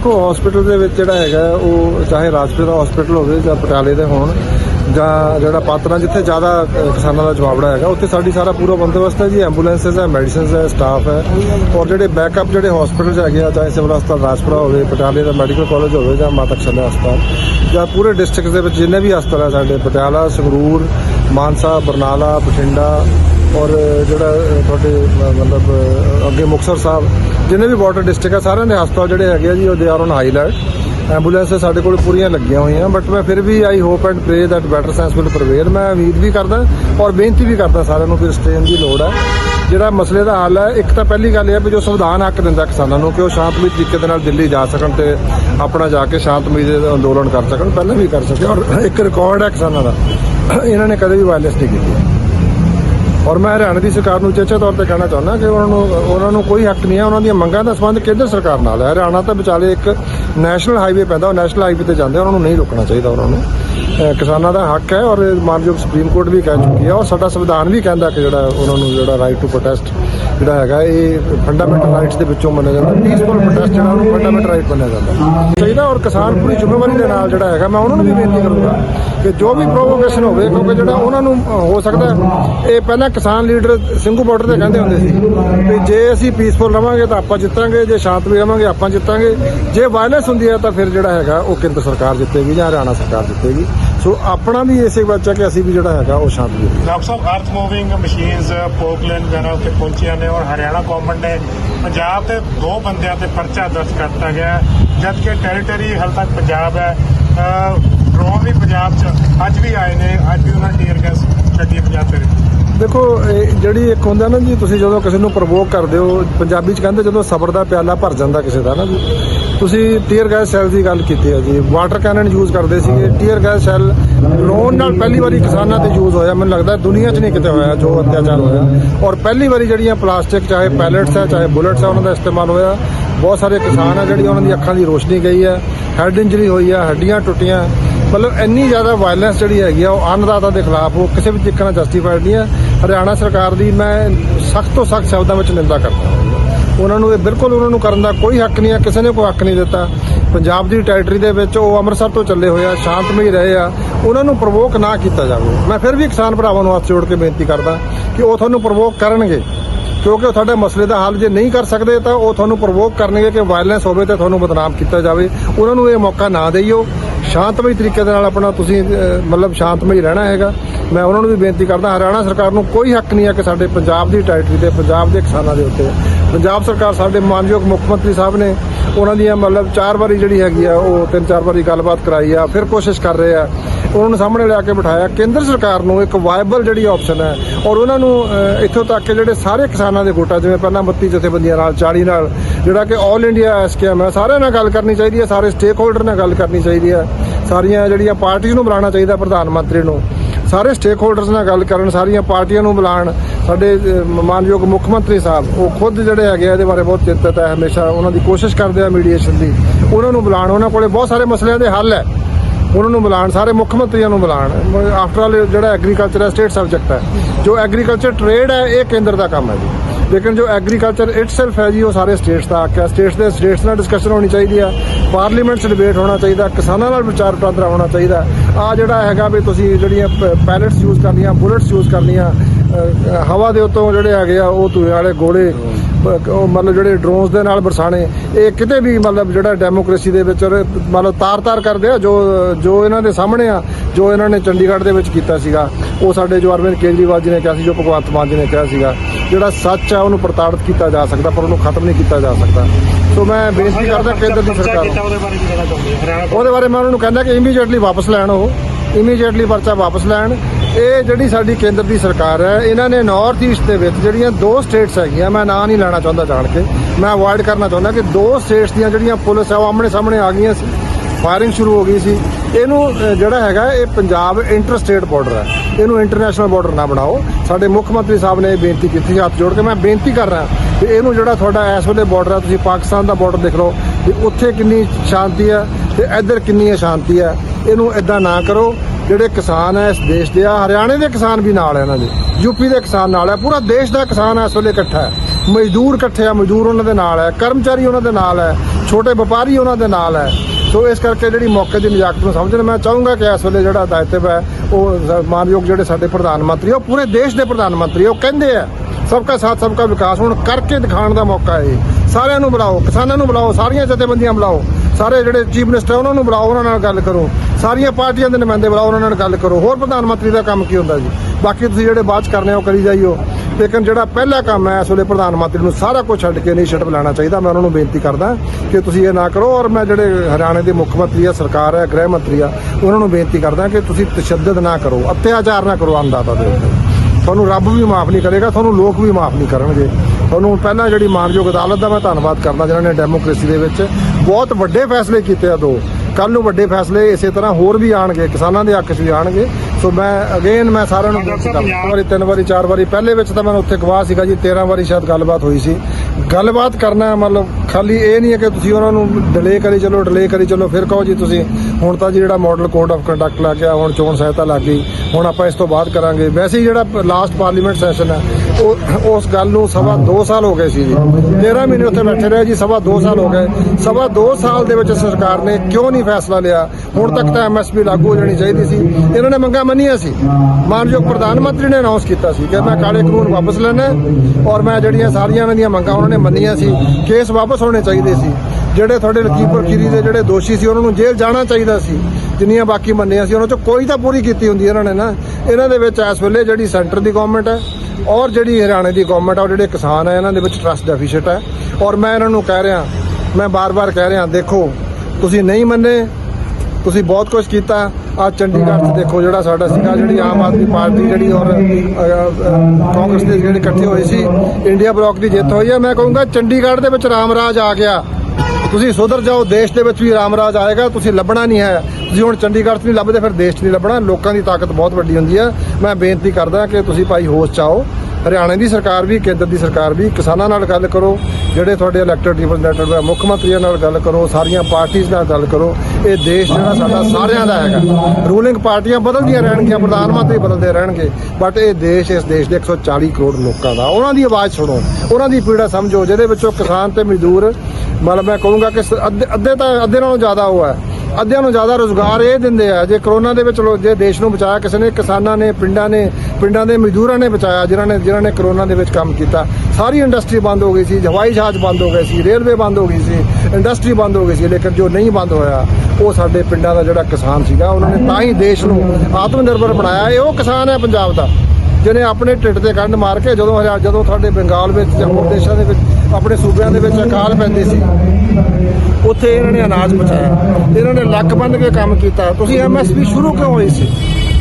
ਦੇਖੋ ਹਸਪੀਟਲ ਦੇ ਵਿੱਚ ਜਿਹੜਾ ਹੈਗਾ, ਉਹ ਚਾਹੇ ਰਾਜਪੁਰ ਦਾ ਹਸਪੀਟਲ ਹੋਵੇ ਜਾਂ ਪਟਿਆਲੇ ਦੇ ਹੋਣ, ਜਾਂ ਜਿਹੜਾ ਪਾਤਰਾ, ਜਿੱਥੇ ਜ਼ਿਆਦਾ ਕਿਸਾਨਾਂ ਦਾ ਜਵਾਬੜਾ ਹੈਗਾ, ਉੱਥੇ ਸਾਡੀ ਸਾਰਾ ਪੂਰਾ ਬੰਦੋਬਸਤ ਹੈ ਜੀ। ਐਂਬੂਲੈਂਸਸ ਹੈ, ਮੈਡੀਸਿਨਸ ਹੈ ਸਟਾਫ ਹੈ। ਔਰ ਜਿਹੜੇ ਬੈਕਅਪ ਜਿਹੜੇ ਹਸਪੀਟਲ 'ਚ ਹੈਗੇ ਆ, ਚਾਹੇ ਸਿਵਲ ਹਸਪਤਾਲ ਰਾਜਪੁਰਾ ਹੋਵੇ, ਪਟਿਆਲੇ ਦਾ ਮੈਡੀਕਲ ਕਾਲਜ ਹੋਵੇ ਜਾਂ ਮਾਤਾ ਕਸ਼ਲਿਆ ਹਸਪਤਾਲ, ਜਾਂ ਪੂਰੇ ਡਿਸਟ੍ਰਿਕਟ ਦੇ ਵਿੱਚ ਜਿੰਨੇ ਵੀ ਹਸਪਤਾਲ ਹੈ ਸਾਡੇ, ਪਟਿਆਲਾ, ਸੰਗਰੂਰ, ਮਾਨਸਾ, ਬਰਨਾਲਾ, ਬਠਿੰਡਾ ਔਰ ਜਿਹੜਾ ਤੁਹਾਡੇ ਮਤਲਬ ਅੱਗੇ ਮੁਕਤਸਰ ਸਾਹਿਬ, ਜਿੰਨੇ ਵੀ ਬਾਰਡਰ ਡਿਸਟ੍ਰਿਕਟ ਆ, ਸਾਰਿਆਂ ਦੇ ਹਸਪਤਾਲ ਜਿਹੜੇ ਹੈਗੇ ਆ ਜੀ, ਉਹ they are on highlight ambulance ਸਾਡੇ ਕੋਲ ਪੂਰੀਆਂ ਲੱਗੀਆਂ ਹੋਈਆਂ ਬਟ ਮੈਂ ਫਿਰ ਵੀ I hope and pray that better science will prevail ਮੈਂ ਉਮੀਦ ਵੀ ਕਰਦਾ ਔਰ ਬੇਨਤੀ ਵੀ ਕਰਦਾ ਸਾਰਿਆਂ ਨੂੰ ਕਿ ਟ੍ਰੇਨ ਦੀ ਲੋੜ ਹੈ ਜਿਹੜਾ ਮਸਲੇ ਦਾ ਹੱਲ ਹੈ ਇੱਕ ਤਾਂ ਪਹਿਲੀ ਗੱਲ ਇਹ ਹੈ ਵੀ ਜੋ ਸੰਵਿਧਾਨ ਹੱਕ ਦਿੰਦਾ ਕਿਸਾਨਾਂ ਨੂੰ ਕਿ ਉਹ ਸ਼ਾਂਤਮਈ ਤਰੀਕੇ ਦੇ ਨਾਲ ਦਿੱਲੀ ਜਾ ਸਕਣ ਤੇ ਆਪਣਾ ਜਾ ਕੇ ਸ਼ਾਂਤਮਈ ਦੇ ਅੰਦੋਲਨ ਕਰ ਸਕਣ, ਪਹਿਲਾਂ ਵੀ ਕਰ ਸਕੇ। ਔਰ ਇੱਕ ਰਿਕਾਰਡ ਹੈ ਕਿਸਾਨਾਂ ਦਾ, ਇਹਨਾਂ ਨੇ ਕਦੇ ਵੀ ਵਾਇਲੈਂਸ ਨਹੀਂ ਕੀਤੀ। ਔਰ ਮੈਂ ਹਰਿਆਣਾ ਦੀ ਸਰਕਾਰ ਨੂੰ ਚੇਚਾ ਤੌਰ ਤੇ ਕਹਿਣਾ ਚਾਹੁੰਦਾ ਕਿ ਉਹਨਾਂ ਨੂੰ ਉਹਨਾਂ ਨੂੰ ਕੋਈ ਹੱਕ ਨਹੀਂ ਹੈ ਉਹਨਾਂ ਦੀਆਂ ਮੰਗਾਂ ਦਾ ਸੰਬੰਧ ਕੇਂਦਰ ਸਰਕਾਰ ਨਾਲ ਹੈ? ਹਰਿਆਣਾ ਤਾਂ ਵਿਚਾਲੇ ਇੱਕ ਨੈਸ਼ਨਲ ਹਾਈਵੇ ਪੈਂਦਾ ਉਹ ਨੈਸ਼ਨਲ ਹਾਈਵੇ ਤੇ ਜਾਂਦੇ ਆ, ਉਹਨਾਂ ਨੂੰ ਨਹੀਂ ਰੋਕਣਾ ਚਾਹੀਦਾ ਉਹਨਾਂ ਨੂੰ। ਕਿਸਾਨਾਂ ਦਾ ਹੱਕ ਹੈ ਔਰ ਇਹ ਮਾਨਯੋਗ ਸੁਪਰੀਮ ਕੋਰਟ ਵੀ ਕਹਿ ਚੁੱਕੀ ਹੈ ਔਰ ਸਾਡਾ ਸੰਵਿਧਾਨ ਵੀ ਕਹਿੰਦਾ ਕਿ ਜਿਹੜਾ ਉਹਨਾਂ ਨੂੰ ਜਿਹੜਾ ਰਾਈਟ ਟੂ ਪ੍ਰੋਟੈਸਟ ਜਿਹੜਾ ਹੈਗਾ, ਇਹ ਫੰਡਾਮੈਂਟਲ ਰਾਈਟਸ ਦੇ ਵਿੱਚੋਂ ਮੰਨਿਆ ਜਾਂਦਾ। ਪੀਸਫੁਲ ਪ੍ਰੋਟੈਸਟ ਜਿਹੜਾ, ਉਹਨੂੰ ਫੰਡਾਮੈਂਟਲ ਰਾਈਟ ਮੰਨਿਆ ਜਾਂਦਾ। ਚਾਹੀਦਾ ਔਰ ਕਿਸਾਨ ਪੂਰੀ ਜ਼ਿੰਮੇਵਾਰੀ ਦੇ ਨਾਲ ਜਿਹੜਾ ਹੈਗਾ, ਮੈਂ ਉਹਨਾਂ ਨੂੰ ਵੀ ਬੇਨਤੀ ਕਰੂੰਗਾ ਕਿ ਜੋ ਵੀ ਪ੍ਰੋਵੋਕੇਸ਼ਨ ਹੋਵੇ, ਕਿਉਂਕਿ ਜਿਹੜਾ ਉਹਨਾਂ ਨੂੰ ਹੋ ਸਕਦਾ ਇਹ ਪਹਿਲਾਂ ਕਿਸਾਨ ਲੀਡਰ ਸਿੰਘੂ ਬਾਰਡਰ ਤੇ ਕਹਿੰਦੇ ਹੁੰਦੇ ਸੀ ਵੀ ਜੇ ਅਸੀਂ ਪੀਸਫੁਲ ਰਵਾਂਗੇ ਤਾਂ ਆਪਾਂ ਜਿੱਤਾਂਗੇ, ਜੇ ਸ਼ਾਂਤਮਈ ਰਵਾਂਗੇ, ਆਪਾਂ ਜਿੱਤਾਂਗੇ। ਜੇ ਵਾਇਲੈਂਸ ਹੁੰਦੀ ਹੈ ਤਾਂ ਫਿਰ ਜਿਹੜਾ ਹੈਗਾ, ਉਹ ਕੇਂਦਰ ਸਰਕਾਰ ਜਿੱਤੇਗੀ ਜਾਂ ਹਰਿਆਣਾ ਸਰਕਾਰ ਜਿੱਤੇਗੀ। ਸੋ ਆਪਣਾ ਵੀ ਇਸੇ ਹੈ ਕਿ ਅਸੀਂ ਵੀ ਜਿਹੜਾ ਹੈਗਾ ਉਹ ਸ਼ਾਂਤਮਈ ਡਾਕਟਰ ਸਾਹਿਬ ਅਰਥ ਮੂਵਿੰਗ ਮਸ਼ੀਨਸ ਪੋਕਲੈਂਡ ਵਗੈਰਾ ਉੱਤੇ ਪਹੁੰਚੀਆਂ ਨੇ ਔਰ ਹਰਿਆਣਾ ਗਵਰਨਮੈਂਟ ਨੇ ਪੰਜਾਬ ਦੇ ਦੋ ਬੰਦਿਆਂ ਤੇ ਪਰਚਾ ਦਰਜ ਕਰਤਾ ਗਿਆ ਹੈ, ਜਦ ਕਿ ਟੈਰੀਟਰੀ ਹਾਲ ਤੱਕ ਪੰਜਾਬ ਹੈ ਡਰੋਨ ਵੀ ਪੰਜਾਬ 'ਚ ਅੱਜ ਵੀ ਆਏ ਨੇ ਅੱਜ ਵੀ ਉਹਨਾਂ ਟੀਅਰ ਗੈਸ ਛੱਡੀ ਪੰਜਾਬ ਤੇ। ਦੇਖੋ ਜਿਹੜੀ ਇੱਕ ਹੁੰਦਾ ਨਾ ਜੀ ਤੁਸੀਂ ਜਦੋਂ ਕਿਸੇ ਨੂੰ ਪ੍ਰਵੋਕ ਕਰਦੇ ਹੋ ਪੰਜਾਬੀ ਚ ਕਹਿੰਦੇ ਜਦੋਂ ਸਬਰ ਦਾ ਪਿਆਲਾ ਭਰ ਜਾਂਦਾ ਕਿਸੇ ਦਾ ਨਾ ਜੀ। ਤੁਸੀਂ ਟੀਅਰ ਗੈਸ ਸੈੱਲ ਦੀ ਗੱਲ ਕੀਤੀ ਹੈ ਜੀ। ਵਾਟਰ ਕੈਨਨ ਯੂਜ਼ ਕਰਦੇ ਸੀਗੇ। ਟੀਅਰ ਗੈਸ ਸੈੱਲ ਲੋਨ ਨਾਲ ਪਹਿਲੀ ਵਾਰੀ ਕਿਸਾਨਾਂ ਤੇ ਯੂਜ਼ ਹੋਇਆ। ਮੈਨੂੰ ਲੱਗਦਾ ਦੁਨੀਆ 'ਚ ਨਹੀਂ ਕਿਤੇ ਹੋਇਆ ਜੋ ਅਤਿਆਚਾਰ ਹੋਇਆ। ਔਰ ਪਹਿਲੀ ਵਾਰੀ ਜਿਹੜੀਆਂ ਪਲਾਸਟਿਕ ਚਾਹੇ ਪੈਲਟਸ ਹੈ, ਚਾਹੇ ਬੁਲਟਸ ਹੈ, ਉਹਨਾਂ ਦਾ ਇਸਤੇਮਾਲ ਹੋਇਆ। ਬਹੁਤ ਸਾਰੇ ਕਿਸਾਨ ਆ ਜਿਹੜੀ ਉਹਨਾਂ ਦੀ ਅੱਖਾਂ ਦੀ ਰੋਸ਼ਨੀ ਗਈ ਹੈ। ਹੈਡ ਇੰਜਰੀ ਹੋਈ ਹੈ, ਹੱਡੀਆਂ ਟੁੱਟੀਆਂ। ਮਤਲਬ ਇੰਨੀ ਜ਼ਿਆਦਾ ਵਾਇਲੈਂਸ ਜਿਹੜੀ ਹੈਗੀ ਆ, ਉਹ ਅੰਨਦਾਤਾ ਦੇ ਖਿਲਾਫ ਉਹ ਕਿਸੇ ਵੀ ਤਰੀਕੇ ਨਾਲ ਜਸਟੀਫਾਈਡ ਨਹੀਂ ਹੈ। ਹਰਿਆਣਾ ਸਰਕਾਰ ਦੀ ਮੈਂ ਸਖਤ ਤੋਂ ਸਖਤ ਸ਼ਬਦਾਂ ਵਿੱਚ ਨਿੰਦਾ ਕਰਦਾ ਉਹਨਾਂ ਨੂੰ ਇਹ ਬਿਲਕੁਲ ਉਹਨਾਂ ਨੂੰ ਕਰਨ ਦਾ ਕੋਈ ਹੱਕ ਨਹੀਂ ਆ, ਕਿਸੇ ਨੇ ਕੋਈ ਹੱਕ ਨਹੀਂ ਦਿੱਤਾ। ਪੰਜਾਬ ਦੀ ਟੈਰੀਟਰੀ ਦੇ ਵਿੱਚ ਉਹ ਅੰਮ੍ਰਿਤਸਰ ਤੋਂ ਚੱਲੇ ਹੋਏ ਆ, ਸ਼ਾਂਤਮਈ ਰਹੇ ਆ। ਉਹਨਾਂ ਨੂੰ ਪ੍ਰਵੋਕ ਨਾ ਕੀਤਾ ਜਾਵੇ। ਮੈਂ ਫਿਰ ਵੀ ਕਿਸਾਨ ਭਰਾਵਾਂ ਨੂੰ ਹੱਥ ਜੋੜ ਕੇ ਬੇਨਤੀ ਕਰਦਾ ਕਿ ਉਹ ਤੁਹਾਨੂੰ ਪ੍ਰਵੋਕ ਕਰਨਗੇ। ਕਿਉਂਕਿ ਉਹ ਤੁਹਾਡੇ ਮਸਲੇ ਦਾ ਹੱਲ ਜੇ ਨਹੀਂ ਕਰ ਸਕਦੇ ਤਾਂ ਉਹ ਤੁਹਾਨੂੰ ਪ੍ਰਵੋਕ ਕਰਨਗੇ ਕਿ ਵਾਇਲੈਂਸ ਹੋਵੇ ਤੇ ਤੁਹਾਨੂੰ ਬਦਨਾਮ ਕੀਤਾ ਜਾਵੇ। ਉਹਨਾਂ ਨੂੰ ਇਹ ਮੌਕਾ ਨਾ ਦੇਈਓ। ਸ਼ਾਂਤਮਈ ਤਰੀਕੇ ਦੇ ਨਾਲ ਆਪਣਾ ਤੁਸੀਂ ਮਤਲਬ ਸ਼ਾਂਤਮਈ ਰਹਿਣਾ ਹੈਗਾ। ਮੈਂ ਉਹਨਾਂ ਨੂੰ ਵੀ ਬੇਨਤੀ ਕਰਦਾ, ਹਰਿਆਣਾ ਸਰਕਾਰ ਨੂੰ ਕੋਈ ਹੱਕ ਨਹੀਂ ਹੈ ਕਿ ਸਾਡੇ ਪੰਜਾਬ ਦੀ ਟੈਰੀਟਰੀ ਤੇ, ਪੰਜਾਬ ਦੇ ਕਿਸਾਨਾਂ ਦੇ ਉੱਤੇ ਪੰਜਾਬ ਸਰਕਾਰ ਸਾਡੇ ਮਾਨਯੋਗ ਮੁੱਖ ਮੰਤਰੀ ਸਾਹਿਬ ਨੇ ਉਹਨਾਂ ਦੀਆਂ ਮਤਲਬ ਚਾਰ ਵਾਰੀ ਜਿਹੜੀ ਹੈਗੀ ਆ ਉਹ ਤਿੰਨ ਚਾਰ ਵਾਰੀ ਗੱਲਬਾਤ ਕਰਾਈ ਆ, ਫਿਰ ਕੋਸ਼ਿਸ਼ ਕਰ ਰਹੇ ਆ। ਉਹਨਾਂ ਨੂੰ ਸਾਹਮਣੇ ਲਿਆ ਕੇ ਬਿਠਾਇਆ। ਕੇਂਦਰ ਸਰਕਾਰ ਨੂੰ ਇੱਕ ਵਾਇਬਲ ਜਿਹੜੀ ਆਪਸ਼ਨ ਹੈ ਔਰ ਉਹਨਾਂ ਨੂੰ ਇੱਥੋਂ ਤੱਕ ਕਿ ਜਿਹੜੇ ਸਾਰੇ ਕਿਸਾਨਾਂ ਦੇ ਗੋਟਾ ਜਿਵੇਂ ਪਹਿਲਾਂ 32 ਜਥੇਬੰਦੀਆਂ ਨਾਲ 40 ਨਾਲ, ਜਿਹੜਾ ਕਿ 올 ਇੰਡੀਆ ਐਸਕੇਐਮ ਹੈ, ਸਾਰਿਆਂ ਨਾਲ ਗੱਲ ਕਰਨੀ ਚਾਹੀਦੀ ਹੈ, ਸਾਰੇ ਸਟੇਕ ਹੋਲਡਰ ਨਾਲ ਗੱਲ ਕਰਨੀ ਚਾਹੀਦੀ ਹੈ। ਸਾਰੀਆਂ ਜਿਹੜੀਆਂ ਪਾਰਟੀਆਂ ਨੂੰ ਬੁਲਾਉਣਾ ਚਾਹੀਦਾ ਪ੍ਰਧਾਨ ਮੰਤਰੀ ਨੂੰ। ਸਾਰੇ ਸਟੇਕ ਹੋਲਡਰਸ ਨਾਲ ਗੱਲ ਕਰਨ, ਸਾਰੀਆਂ ਪਾਰਟੀਆਂ ਨੂੰ ਬੁਲਾਉਣ, ਸਾਡੇ ਮਾਨਯੋਗ ਮੁੱਖ ਮੰਤਰੀ ਸਾਹਿਬ, ਉਹ ਖੁਦ ਜਿਹੜੇ ਹੈਗੇ ਆ, ਇਹਦੇ ਬਾਰੇ ਬਹੁਤ ਚਿੰਤਤ ਹੈ ਹਮੇਸ਼ਾ, ਉਹਨਾਂ ਦੀ ਕੋਸ਼ਿਸ਼ ਕਰਦੇ ਆ ਮੀਡੀਏਸ਼ਨ ਦੀ। ਉਹਨਾਂ ਨੂੰ ਬੁਲਾਉਣ, ਉਹਨਾਂ ਕੋਲੇ ਬਹੁਤ ਸਾਰੇ ਮਸਲਿਆਂ ਦੇ ਹੱਲ ਹੈ। ਉਹਨਾਂ ਨੂੰ ਬੁਲਾਉਣ, ਸਾਰੇ ਮੁੱਖ ਮੰਤਰੀਆਂ ਨੂੰ ਬੁਲਾਉਣ। ਆਫਟਰ ਆਲ ਜਿਹੜਾ ਐਗਰੀਕਲਚਰ ਹੈ ਸਟੇਟ ਸਬਜੈਕਟ ਹੈ। ਜੋ ਐਗਰੀਕਲਚਰ ਟ੍ਰੇਡ ਹੈ, ਇਹ ਕੇਂਦਰ ਦਾ ਕੰਮ ਹੈ ਜੀ। ਲੇਕਿਨ ਜੋ ਐਗਰੀਕਲਚਰ ਇਟਸੈਲਫ ਹੈ ਜੀ, ਉਹ ਸਾਰੇ ਸਟੇਟਸ ਦਾ ਹੱਕ ਹੈ। ਸਟੇਟਸ ਦੇ ਸਟੇਟਸ ਨਾਲ ਡਿਸਕਸ਼ਨ ਹੋਣੀ ਚਾਹੀਦੀ ਆ ਪਾਰਲੀਮੈਂਟ 'ਚ ਡਿਬੇਟ ਹੋਣਾ ਚਾਹੀਦਾ, ਕਿਸਾਨਾਂ ਨਾਲ ਵਿਚਾਰ ਵਟਾਂਦਰਾ ਹੋਣਾ ਚਾਹੀਦਾ। ਆ ਜਿਹੜਾ ਹੈਗਾ ਵੀ ਤੁਸੀਂ ਜਿਹੜੀਆਂ ਪੈਲਟਸ ਯੂਜ਼ ਕਰਨੀਆਂ ਬੁਲਟਸ ਯੂਜ਼ ਕਰਨੀਆਂ ਹਵਾ ਦੇ ਉੱਤੋਂ ਜਿਹੜੇ ਹੈਗੇ ਆ, ਉਹ ਧੂਏ ਵਾਲੇ ਗੋਲੇ ਉਹ ਮਤਲਬ ਜਿਹੜੇ ਡਰੋਨਸ ਦੇ ਨਾਲ ਬਰਸਾਣੇ ਇਹ ਕਿਤੇ ਵੀ ਮਤਲਬ ਜਿਹੜਾ ਡੈਮੋਕ੍ਰੇਸੀ ਦੇ ਵਿੱਚ ਔਰ ਮਤਲਬ ਤਾਰ-ਤਾਰ ਕਰਦੇ ਆ, ਜੋ ਜੋ ਇਹਨਾਂ ਦੇ ਸਾਹਮਣੇ ਆ, ਜੋ ਇਹਨਾਂ ਨੇ ਚੰਡੀਗੜ੍ਹ ਦੇ ਵਿੱਚ ਕੀਤਾ ਸੀਗਾ। ਉਹ ਸਾਡੇ ਜੋ ਅਰਵਿੰਦ ਕੇਜਰੀਵਾਲ ਜੀ ਨੇ ਕਿਹਾ ਸੀ, ਜੋ ਭਗਵੰਤ ਮਾਨ ਜੀ ਨੇ ਕਿਹਾ ਸੀਗਾ, ਜਿਹੜਾ ਸੱਚ ਆ, ਉਹਨੂੰ ਪ੍ਰਤਾੜਿਤ ਕੀਤਾ ਜਾ ਸਕਦਾ, ਪਰ ਉਹਨੂੰ ਖਤਮ ਨਹੀਂ ਕੀਤਾ ਜਾ ਸਕਦਾ। ਸੋ ਮੈਂ ਬੇਨਤੀ ਕਰਦਾ ਕੇਂਦਰ ਦੀ ਸਰਕਾਰ ਨੂੰ। ਉਹਦੇ ਬਾਰੇ ਉਹਦੇ ਬਾਰੇ ਮੈਂ ਉਹਨਾਂ ਨੂੰ ਕਹਿੰਦਾ ਕਿ ਇਮੀਡੀਏਟਲੀ ਵਾਪਸ ਲੈਣ ਉਹ। ਇਮੀਡੀਏਟਲੀ ਪਰਚਾ ਵਾਪਸ ਲੈਣ। ਇਹ ਜਿਹੜੀ ਸਾਡੀ ਕੇਂਦਰ ਦੀ ਸਰਕਾਰ ਹੈ, ਇਹਨਾਂ ਨੇ ਨਾਰਥ ਈਸਟ ਦੇ ਵਿੱਚ ਜਿਹੜੀਆਂ ਦੋ ਸਟੇਟਸ ਹੈਗੀਆਂ, ਮੈਂ ਨਾਂ ਨਹੀਂ ਲੈਣਾ ਚਾਹੁੰਦਾ ਜਾਣ ਕੇ, ਮੈਂ ਅਵੋਇਡ ਕਰਨਾ ਚਾਹੁੰਦਾ ਕਿ ਦੋ ਸਟੇਟਸ ਦੀਆਂ ਜਿਹੜੀਆਂ ਪੁਲਿਸ ਹੈ, ਉਹ ਆਮਣੇ ਸਾਹਮਣੇ ਆ ਗਈਆਂ ਸੀ ਫਾਇਰਿੰਗ ਸ਼ੁਰੂ ਹੋ ਗਈ ਸੀ। ਇਹਨੂੰ ਜਿਹੜਾ ਹੈਗਾ, ਇਹ ਪੰਜਾਬ ਇੰਟਰ ਸਟੇਟ ਬਾਰਡਰ ਹੈ। ਇਹਨੂੰ ਇੰਟਰਨੈਸ਼ਨਲ ਬਾਰਡਰ ਨਾ ਬਣਾਓ। ਸਾਡੇ ਮੁੱਖ ਮੰਤਰੀ ਸਾਹਿਬ ਨੇ ਇਹ ਬੇਨਤੀ ਕੀਤੀ ਸੀ, ਹੱਥ ਜੋੜ ਕੇ, ਮੈਂ ਬੇਨਤੀ ਕਰ ਰਿਹਾ ਕਿ ਇਹਨੂੰ ਜਿਹੜਾ ਤੁਹਾਡਾ ਇਸ ਵੇਲੇ ਬਾਰਡਰ ਹੈ, ਤੁਸੀਂ ਪਾਕਿਸਤਾਨ ਦਾ ਬਾਰਡਰ ਦੇਖ ਲਓ, ਵੀ ਉੱਥੇ ਕਿੰਨੀ ਸ਼ਾਂਤੀ ਹੈ ਤੇ ਇੱਧਰ ਕਿੰਨੀ ਅਸ਼ਾਂਤੀ ਹੈ, ਇਹਨੂੰ ਇਦਾਂ ਨਾ ਕਰੋ। ਜਿਹੜੇ ਕਿਸਾਨ ਹੈ ਇਸ ਦੇਸ਼ ਦੇ, ਆ ਹਰਿਆਣੇ ਦੇ ਕਿਸਾਨ ਵੀ ਨਾਲ ਹੈ ਇਹਨਾਂ ਦੇ ਯੂਪੀ ਦੇ ਕਿਸਾਨ ਨਾਲ ਹੈ ਪੂਰਾ ਦੇਸ਼ ਦਾ ਕਿਸਾਨ ਇਸ ਵੇਲੇ ਇਕੱਠਾ ਹੈ। ਮਜ਼ਦੂਰ ਇਕੱਠੇ ਆ, ਮਜ਼ਦੂਰ ਉਹਨਾਂ ਦੇ ਨਾਲ ਹੈ ਕਰਮਚਾਰੀ ਉਹਨਾਂ ਦੇ ਨਾਲ ਹੈ ਛੋਟੇ ਵਪਾਰੀ ਉਹਨਾਂ ਦੇ ਨਾਲ ਹੈ ਸੋ ਇਸ ਕਰਕੇ ਜਿਹੜੀ ਮੌਕੇ ਦੀ ਨਜਾਕਤ ਨੂੰ ਸਮਝਣ, ਮੈਂ ਚਾਹੂੰਗਾ ਕਿ ਇਸ ਵੇਲੇ ਜਿਹੜਾ ਦਾਇਤਵ ਹੈ, ਉਹ ਮਾਨਯੋਗ ਜਿਹੜੇ ਸਾਡੇ ਪ੍ਰਧਾਨ ਮੰਤਰੀ ਉਹ ਪੂਰੇ ਦੇਸ਼ ਦੇ ਪ੍ਰਧਾਨ ਮੰਤਰੀ ਉਹ ਕਹਿੰਦੇ ਆ, ਸਬਕਾ ਸਾਥ ਸਭ ਸਬਕਾ ਵਿਕਾਸ ਹੁਣ ਕਰਕੇ ਦਿਖਾਉਣ ਦਾ ਮੌਕਾ ਹੈ ਇਹ। ਸਾਰਿਆਂ ਨੂੰ ਬੁਲਾਓ, ਕਿਸਾਨਾਂ ਨੂੰ ਬੁਲਾਓ, ਸਾਰੀਆਂ ਜਥੇਬੰਦੀਆਂ ਬੁਲਾਓ। ਸਾਰੇ ਜਿਹੜੇ ਚੀਫ ਮਿਨਿਸਟਰ ਉਹਨਾਂ ਨੂੰ ਬੁਲਾਓ, ਉਹਨਾਂ ਨਾਲ ਗੱਲ ਕਰੋ। ਸਾਰੀਆਂ ਪਾਰਟੀਆਂ ਦੇ ਨੁਮਾਇੰਦੇ ਬੁਲਾਓ, ਉਹਨਾਂ ਨਾਲ ਗੱਲ ਕਰੋ। ਹੋਰ ਪ੍ਰਧਾਨ ਮੰਤਰੀ ਦਾ ਕੰਮ ਕੀ ਹੁੰਦਾ ਜੀ? ਬਾਕੀ ਤੁਸੀਂ ਜਿਹੜੇ ਬਾਅਦ ਚ ਕਰਨੇ ਆ, ਉਹ ਕਰੀ ਜਾਈਓ। ਲੇਕਿਨ ਜਿਹੜਾ ਪਹਿਲਾ ਕੰਮ ਹੈ, ਇਸ ਵੇਲੇ ਪ੍ਰਧਾਨ ਮੰਤਰੀ ਨੂੰ ਸਾਰਾ ਕੁਝ ਛੱਡ ਕੇ ਇਨੀਸ਼ੀਏਟਿਵ ਲੈਣਾ ਚਾਹੀਦਾ। ਮੈਂ ਉਹਨਾਂ ਨੂੰ ਬੇਨਤੀ ਕਰਦਾ ਕਿ ਤੁਸੀਂ ਇਹ ਨਾ ਕਰੋ ਔਰ ਮੈਂ ਜਿਹੜੇ ਹਰਿਆਣੇ ਦੇ ਮੁੱਖ ਮੰਤਰੀ ਆ, ਸਰਕਾਰ ਹੈ ਗ੍ਰਹਿ ਮੰਤਰੀ ਆ, ਉਹਨਾਂ ਨੂੰ ਬੇਨਤੀ ਕਰਦਾ ਕਿ ਤੁਸੀਂ ਤਸ਼ੱਦਦ ਨਾ ਕਰੋ, ਅਤਿਆਚਾਰ ਨਾ ਕਰੋ ਅੰਦਾਤਾ ਦੇ ਉੱਤੇ। ਤੁਹਾਨੂੰ ਰੱਬ ਵੀ ਮਾਫ ਨਹੀਂ ਕਰੇਗਾ, ਤੁਹਾਨੂੰ ਲੋਕ ਵੀ ਮਾਫ ਨਹੀਂ ਕਰਨਗੇ। ਤੁਹਾਨੂੰ ਪਹਿਲਾਂ ਜਿਹੜੀ ਮਾਨਯੋਗ ਅਦਾਲਤ ਦਾ ਮੈਂ ਧੰਨਵਾਦ ਕਰਦਾ, ਜਿਨ੍ਹਾਂ ਨੇ ਡੈਮੋਕ੍ਰੇਸੀ ਦੇ ਵਿੱਚ ਬਹੁਤ ਵੱਡੇ ਫੈਸਲੇ ਕੀਤੇ ਆ ਦੋ। ਕੱਲ ਨੂੰ ਵੱਡੇ ਫੈਸਲੇ ਇਸੇ ਤਰ੍ਹਾਂ ਹੋਰ ਵੀ ਆਣਗੇ ਕਿਸਾਨਾਂ ਦੇ ਹੱਕ 'ਚ ਵੀ ਆਣਗੇ ਸੋ ਮੈਂ ਅਗੇਨ ਮੈਂ ਸਾਰਿਆਂ ਨੂੰ ਬੇਨਤੀ ਕਰਦਾ ਇੱਕ ਵਾਰੀ ਤਿੰਨ ਵਾਰੀ ਚਾਰ ਵਾਰੀ ਪਹਿਲੇ ਵਿੱਚ ਤਾਂ ਮੈਨੂੰ ਉੱਥੇ ਗਵਾਹ ਸੀਗਾ ਜੀ 13 ਵਾਰੀ ਸ਼ਾਇਦ ਗੱਲਬਾਤ ਹੋਈ ਸੀ। ਗੱਲਬਾਤ ਕਰਨਾ ਮਤਲਬ ਖਾਲੀ ਇਹ ਨਹੀਂ ਹੈ ਕਿ ਤੁਸੀਂ ਉਹਨਾਂ ਨੂੰ ਡਿਲੇ ਕਰੀ ਚਲੋ ਡਿਲੇ ਕਰੀ ਚਲੋ ਫਿਰ ਕਹੋ ਜੀ ਤੁਸੀਂ ਹੁਣ ਤਾਂ ਜੀ ਜਿਹੜਾ ਮਾਡਲ ਕੋਡ ਆਫ ਕੰਡਕਟ ਲੱਗ ਗਿਆ ਹੁਣ ਚੋਣ ਸਹਾਇਤਾ ਲੱਗ ਗਈ ਹੁਣ ਆਪਾਂ ਇਸ ਤੋਂ ਬਾਅਦ ਕਰਾਂਗੇ। ਵੈਸੇ ਹੀ ਜਿਹੜਾ ਲਾਸਟ ਪਾਰਲੀਮੈਂਟ ਸੈਸ਼ਨ ਹੈ ਉਹ ਉਸ ਗੱਲ ਨੂੰ ਸਵਾ 2 ਸਾਲ ਹੋ ਗਏ ਸੀ ਜੀ। 13 ਮਹੀਨੇ ਉੱਥੇ ਬੈਠੇ ਰਹੇ ਜੀ, ਸਵਾ 2 ਸਾਲ ਹੋ ਗਏ। ਸਵਾ 2 ਸਾਲ ਦੇ ਵਿੱਚ ਸਰਕਾਰ ਨੇ ਕਿਉਂ ਨਹੀਂ ਫੈਸਲਾ ਲਿਆ? ਹੁਣ ਤੱਕ ਤਾਂ ਐਮਐਸਪੀ ਲਾਗੂ ਹੋ ਜਾਣੀ ਚਾਹੀਦੀ ਸੀ। ਇਹਨਾਂ ਨੇ ਮੰਗਾਂ ਮੰਨੀਆਂ ਸੀ। ਮਾਨਯੋਗ ਪ੍ਰਧਾਨ ਮੰਤਰੀ ਨੇ ਅਨਾਉਂਸ ਕੀਤਾ ਸੀ ਕਿ ਮੈਂ ਕਾਲੇ ਕਾਨੂੰਨ ਵਾਪਸ ਲੈਣਾ ਹੈ ਔਰ ਮੈਂ ਜਿਹੜੀਆਂ ਸਾਰੀਆਂ ਇਹਨਾਂ ਦੀਆਂ ਮੰਗਾਂ ਉਹਨਾਂ ਨੇ ਮੰਨੀਆਂ ਸੀ, ਕੇਸ ਵਾਪਸ ਹੋਣੇ ਚਾਹੀਦੇ ਸੀ। ਜਿਹੜੇ ਤੁਹਾਡੇ ਲਖੀਪੁਰ ਖੀਰੀ ਦੇ ਜਿਹੜੇ ਦੋਸ਼ੀ ਸੀ, ਉਹਨਾਂ ਨੂੰ ਜੇਲ੍ਹ ਜਾਣਾ ਚਾਹੀਦਾ ਸੀ। ਜਿੰਨੀਆਂ ਬਾਕੀ ਮੰਨੀਆਂ ਸੀ, ਉਹਨਾਂ ਚੋਂ ਕੋਈ ਤਾਂ ਪੂਰੀ ਕੀਤੀ ਹੁੰਦੀ ਇਹਨਾਂ ਨੇ ਨਾ। ਇਹਨਾਂ ਦੇ ਵਿੱਚ ਇਸ ਵੇਲੇ ਜਿਹੜੀ ਸੈਂਟਰ ਦੀ ਗਵਰਨਮੈਂਟ ਹੈ ਔਰ ਜਿਹੜੀ ਹਰਿਆਣੇ ਦੀ ਗਵਰਨਮੈਂਟ ਆ ਜਿਹੜੇ ਕਿਸਾਨ ਹੈ, ਇਹਨਾਂ ਦੇ ਵਿੱਚ ਟਰਸਟ ਡੈਫੀਸਿਟ ਹੈ। ਔਰ ਮੈਂ ਇਹਨਾਂ ਨੂੰ ਕਹਿ ਰਿਹਾ, ਮੈਂ ਬਾਰ-ਬਾਰ ਕਹਿ ਰਿਹਾ, ਦੇਖੋ, ਤੁਸੀਂ ਨਹੀਂ ਮੰਨੇ, ਤੁਸੀਂ ਬਹੁਤ ਕੁਝ ਕੀਤਾ। ਆ ਚੰਡੀਗੜ੍ਹ 'ਚ ਦੇਖੋ ਜਿਹੜਾ ਸਾਡਾ ਸੀਗਾ, ਜਿਹੜੀ ਆਮ ਆਦਮੀ ਪਾਰਟੀ ਜਿਹੜੀ ਔਰ ਕਾਂਗਰਸ ਦੇ ਜਿਹੜੇ ਇਕੱਠੇ ਹੋਏ ਸੀ, ਇੰਡੀਆ ਬਲਾਕ ਦੀ ਜਿੱਤ ਹੋਈ ਹੈ। ਮੈਂ ਕਹੂੰਗਾ, ਚੰਡੀਗੜ੍ਹ ਦੇ ਵਿੱਚ ਰਾਮ ਰਾਜ ਆ ਗਿਆ। ਤੁਸੀਂ ਸੁਧਰ ਜਾਓ, ਦੇਸ਼ ਦੇ ਵਿੱਚ ਵੀ ਰਾਮ ਰਾਜ ਆਏਗਾ, ਤੁਸੀਂ ਲੱਭਣਾ ਨਹੀਂ ਹੈ। ਤੁਸੀਂ ਹੁਣ ਚੰਡੀਗੜ੍ਹ 'ਚ ਨਹੀਂ ਲੱਭਦੇ, ਫਿਰ ਦੇਸ਼ 'ਚ ਨਹੀਂ ਲੱਭਣਾ। ਲੋਕਾਂ ਦੀ ਤਾਕਤ ਬਹੁਤ ਵੱਡੀ ਹੁੰਦੀ ਹੈ। ਮੈਂ ਬੇਨਤੀ ਕਰਦਾ ਕਿ ਤੁਸੀਂ ਭਾਈ ਹੋਸ਼ 'ਚ ਆਓ। ਹਰਿਆਣੇ ਦੀ ਸਰਕਾਰ ਵੀ, ਕੇਂਦਰ ਦੀ ਸਰਕਾਰ ਵੀ ਕਿਸਾਨਾਂ ਨਾਲ ਗੱਲ ਕਰੋ। ਜਿਹੜੇ ਤੁਹਾਡੇ ਇਲੈਕਟਡ ਰਿਪਰੈਜ਼ੈਂਟੇਟਿਵ ਹੈ ਮੁੱਖ ਮੰਤਰੀਆਂ ਨਾਲ ਗੱਲ ਕਰੋ, ਸਾਰੀਆਂ ਪਾਰਟੀਆਂ ਨਾਲ ਗੱਲ ਕਰੋ। ਇਹ ਦੇਸ਼ ਜਿਹੜਾ ਸਾਡਾ ਸਾਰਿਆਂ ਦਾ ਹੈਗਾ। ਰੂਲਿੰਗ ਪਾਰਟੀਆਂ ਬਦਲਦੀਆਂ ਰਹਿਣਗੀਆਂ, ਪ੍ਰਧਾਨ ਮੰਤਰੀ ਬਦਲਦੇ ਰਹਿਣਗੇ। ਬਟ ਇਹ ਦੇਸ਼, ਇਸ ਦੇਸ਼ ਦੇ 140 ਕਰੋੜ ਲੋਕਾਂ ਦਾ, ਉਹਨਾਂ ਦੀ ਆਵਾਜ਼ ਸੁਣੋ। ਉਹਨਾਂ ਦੀ ਪੀੜਾ ਸਮਝੋ, ਜਿਹਦੇ ਵਿੱਚੋਂ ਕਿਸਾਨ ਤੇ ਮਜ਼ਦੂਰ ਮਤਲਬ ਮੈਂ ਕਹੂੰਗਾ ਕਿ ਅੱਧੇ ਅੱਧੇ ਤਾਂ ਅੱਧੇ ਨਾਲੋਂ ਜ਼ਿਆਦਾ ਉਹ ਹੈ। ਅੱਧਿਆਂ ਨੂੰ ਜ਼ਿਆਦਾ ਰੋਜ਼ਗਾਰ ਇਹ ਦਿੰਦੇ ਆ। ਜੇ ਕਰੋਨਾ ਦੇ ਵਿੱਚ ਲੋ- ਜੇ ਦੇਸ਼ ਨੂੰ ਬਚਾਇਆ ਕਿਸੇ ਨੇ, ਕਿਸਾਨਾਂ ਨੇ, ਪਿੰਡਾਂ ਨੇ, ਪਿੰਡਾਂ ਦੇ ਮਜ਼ਦੂਰਾਂ ਨੇ ਬਚਾਇਆ, ਜਿਨ੍ਹਾਂ ਨੇ ਜਿਨ੍ਹਾਂ ਨੇ ਕਰੋਨਾ ਦੇ ਵਿੱਚ ਕੰਮ ਕੀਤਾ, ਸਾਰੀ ਇੰਡਸਟਰੀ ਬੰਦ ਹੋ ਗਈ ਸੀ, ਹਵਾਈ ਜਹਾਜ਼ ਬੰਦ ਹੋ ਗਏ ਸੀ, ਰੇਲਵੇ ਬੰਦ ਹੋ ਗਈ ਸੀ, ਇੰਡਸਟਰੀ ਬੰਦ ਹੋ ਗਈ ਸੀ, ਲੇਕਿਨ ਜੋ ਨਹੀਂ ਬੰਦ ਹੋਇਆ, ਉਹ ਸਾਡੇ ਪਿੰਡਾਂ ਦਾ ਜਿਹੜਾ ਕਿਸਾਨ ਸੀਗਾ, ਉਹਨਾਂ ਨੇ ਤਾਂ ਹੀ ਦੇਸ਼ ਨੂੰ ਆਤਮ ਨਿਰਭਰ ਬਣਾਇਆ। ਇਹ ਉਹ ਕਿਸਾਨ ਹੈ ਪੰਜਾਬ ਦਾ। ਜਿਹਨੇ ਆਪਣੇ ਢਿੱਡ ਤੇ ਕੰਡ ਮਾਰ ਕੇ ਜਦੋਂ ਹਰਿਆ- ਜਦੋਂ ਤੁਹਾਡੇ ਬੰਗਾਲ ਵਿੱਚ ਜਾਂ ਹੋਰ ਦੇਸ਼ਾਂ ਦੇ ਵਿੱਚ ਆਪਣੇ ਸੂਬਿਆਂ ਦੇ ਵਿੱਚ ਅਕਾਲ ਪੈਂਦੀ ਸੀ, ਉੱਥੇ ਇਹਨਾਂ ਨੇ ਅਨਾਜ ਪਹੁੰਚਾਇਆ। ਇਹਨਾਂ ਨੇ ਲੱਕ ਬੰਨ ਕੇ ਕੰਮ ਕੀਤਾ। ਤੁਸੀਂ ਐਮਐਸਪੀ ਸ਼ੁਰੂ ਕਿਉਂ ਹੋਈ ਸੀ?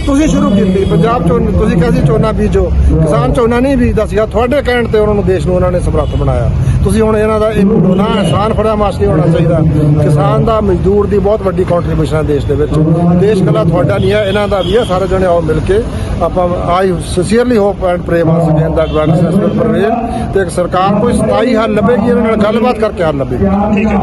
ਤੁਸੀਂ ਸ਼ੁਰੂ ਕੀਤੀ, ਪੰਜਾਬ ਚੋਂ ਤੁਸੀਂ ਕਿਹਾ ਸੀ ਝੋਨਾ ਬੀਜੋ, ਕਿਸਾਨ ਝੋਨਾ ਨਹੀਂ ਬੀਜਦਾ ਸੀਗਾ, ਤੁਹਾਡੇ ਕਹਿਣ ਤੇ ਉਹਨਾਂ ਨੂੰ ਦੇਸ਼ ਨੂੰ ਉਹਨਾਂ ਨੇ ਸਮਰੱਥ ਬਣਾਇਆ। ਤੁਸੀਂ ਹੁਣ ਇਹਨਾਂ ਦਾ ਇੱਕ ਨਾ ਆਸਾਨ ਫੜਿਆ ਮਾਸ ਨਹੀਂ ਹੋਣਾ ਚਾਹੀਦਾ। ਕਿਸਾਨ ਦਾ, ਮਜ਼ਦੂਰ ਦੀ ਬਹੁਤ ਵੱਡੀ ਕੰਟਰੀਬਿਊਸ਼ਨ ਹੈ ਦੇਸ਼ ਦੇ ਵਿੱਚ। ਦੇਸ਼ ਕੱਲਾ ਤੁਹਾਡਾ ਨਹੀਂ ਹੈ, ਇਹਨਾਂ ਦਾ ਵੀ ਹੈ, ਸਾਰੇ ਜਣੇ ਆਓ ਮਿਲ ਕੇ। ਆਪਾਂ I sincerely hope and pray once again that when successful prevail ਤੇ ਇੱਕ ਸਰਕਾਰ ਕੋਈ ਸਥਾਈ ਹੱਲ ਲੱਭੇਗੀ ਇਹਨਾਂ ਨਾਲ ਗੱਲਬਾਤ ਕਰਕੇ ਹੱਲ ਲੱਭੇਗੀ। ਠੀਕ ਹੈ।